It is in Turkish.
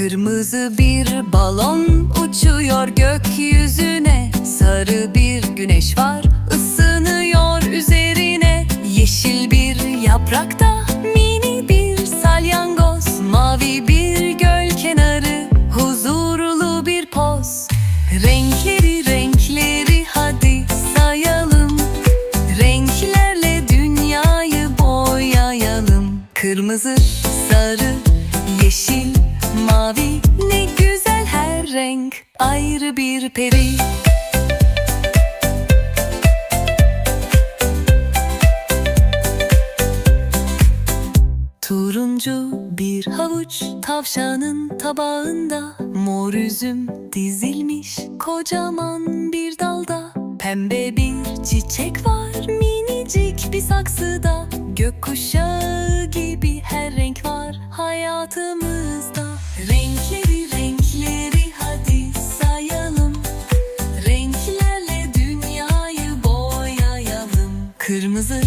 Kırmızı bir balon uçuyor gökyüzüne. Sarı bir güneş var ısınıyor üzerine. Yeşil bir yaprakta mini bir salyangoz. Mavi bir göl kenarı huzurlu bir poz. Renkleri renkleri hadi sayalım. Renklerle dünyayı boyayalım. Kırmızı, sarı, yeşil, mavi Ne güzel her renk ayrı bir peri. Turuncu bir havuç tavşanın tabağında Mor üzüm dizilmiş kocaman bir dalda. Pembe bir çiçek var minicik bir saksıda. Gökkuşağı gibi her renk var hayatımızda Renkleri renkleri hadi sayalım. Renklerle dünyayı boyayalım. Kırmızı,